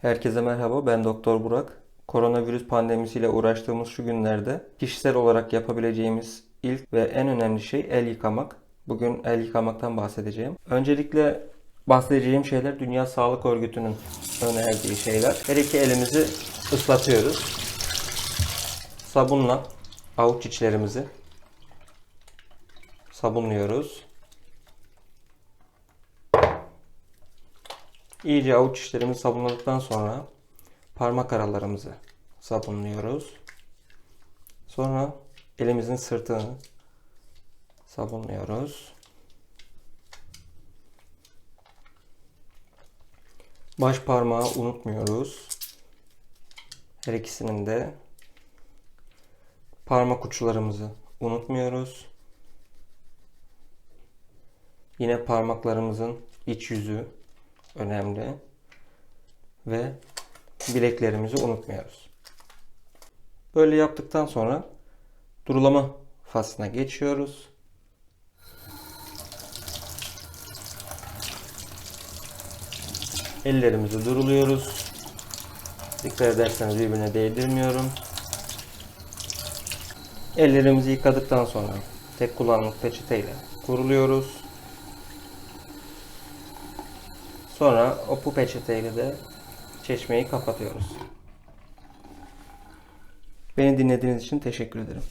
Herkese merhaba, ben Doktor Burak. Koronavirüs pandemisiyle uğraştığımız şu günlerde kişisel olarak yapabileceğimiz ilk ve en önemli şey el yıkamak. Bugün el yıkamaktan bahsedeceğim. Öncelikle bahsedeceğim şeyler Dünya Sağlık Örgütü'nün önerdiği şeyler. Her iki elimizi ıslatıyoruz. Sabunla avuç içlerimizi sabunluyoruz. İyice avuç içlerimizi sabunladıktan sonra parmak aralarımızı sabunluyoruz. Sonra elimizin sırtını sabunluyoruz. Baş parmağı unutmuyoruz. Her ikisinin de parmak uçlarımızı unutmuyoruz. Yine parmaklarımızın iç yüzü önemli. Ve bileklerimizi unutmuyoruz. Böyle yaptıktan sonra durulama faslına geçiyoruz. Ellerimizi duruluyoruz. Dikkat ederseniz birbirine değdirmiyorum. Ellerimizi yıkadıktan sonra tek kullanımlık peçeteyle kuruluyoruz. Sonra o bu peçeteyle de çeşmeyi kapatıyoruz. Beni dinlediğiniz için teşekkür ederim.